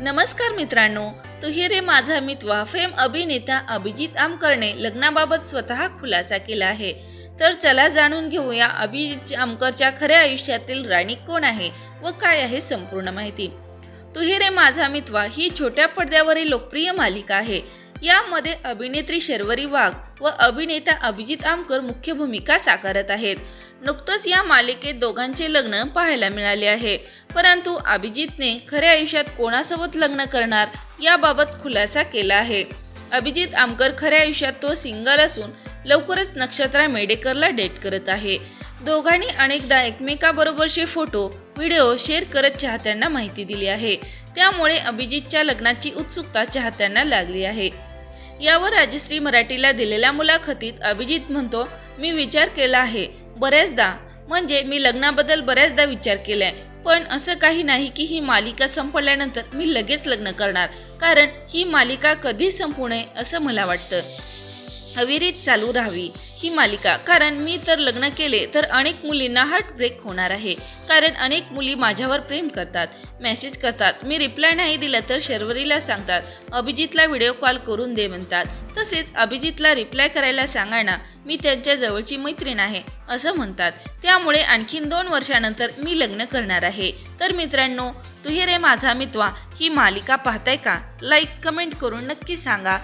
नमस्कार मित्रांनो तुही रे माझा मितवा फेम अभिनेता अभिजित आमकरने लग्नाबाबत स्वतः खुलासा केला आहे. तर चला जाणून घेऊया अभिजित आमकरच्या खऱ्या आयुष्यातील राणी कोण आहे व काय आहे संपूर्ण माहिती. तुही रे माझा मितवा ही छोट्या पडद्यावरील लोकप्रिय मालिका आहे. यामध्ये अभिनेत्री शर्वरी वाघ व अभिनेता अभिजित आमकर मुख्य भूमिका साकारत आहेत. नुकतंच या मालिकेत दोघांचे लग्न पाहायला मिळाले आहे. परंतु अभिजितने खऱ्या आयुष्यात कोणासोबत लग्न करणार याबाबत खुलासा केला आहे. अभिजित आमकर खऱ्या आयुष्यात तो सिंगल असून लवकरच नक्षत्रा मेडेकरला डेट करत आहे. दोघांनी अनेकदा एकमेकाबरोबरचे फोटो व्हिडिओ शेअर करत चाहत्यांना माहिती दिली आहे. त्यामुळे अभिजितच्या लग्नाची उत्सुकता चाहत्यांना लागली आहे. यावर राजश्री मराठीला दिलेल्या मुलाखतीत अभिजित म्हणतो मी विचार केला आहे. बऱ्याचदा म्हणजे मी लग्नाबद्दल बऱ्याचदा विचार केलाय. पण असं काही नाही की ही मालिका संपल्यानंतर मी लगेच लग्न करणार कारण ही मालिका कधी संपू नये असं मला वाटतं. अविरत चालू राहावी. ही मालिका. कारण मी तर लग्न केले तर अनेक मुलींना हार्ट ब्रेक होणार आहे. कारण अनेक मुली माझ्यावर प्रेम करतात मेसेज करतात. मी रिप्लाय नाही दिला तर शर्वरीला सांगतात अभिजितला व्हिडिओ कॉल करून दे म्हणतात. तसेच अभिजितला रिप्लाय करायला सांगा ना मी त्यांच्या जवळची मैत्रीण आहे असं म्हणतात. त्यामुळे आणखीन दोन वर्षानंतर मी लग्न करणार आहे. तर मित्रांनो तुही रे माझा मित्वा ही मालिका पाहताय का? लाईक कमेंट करून नक्की सांगा.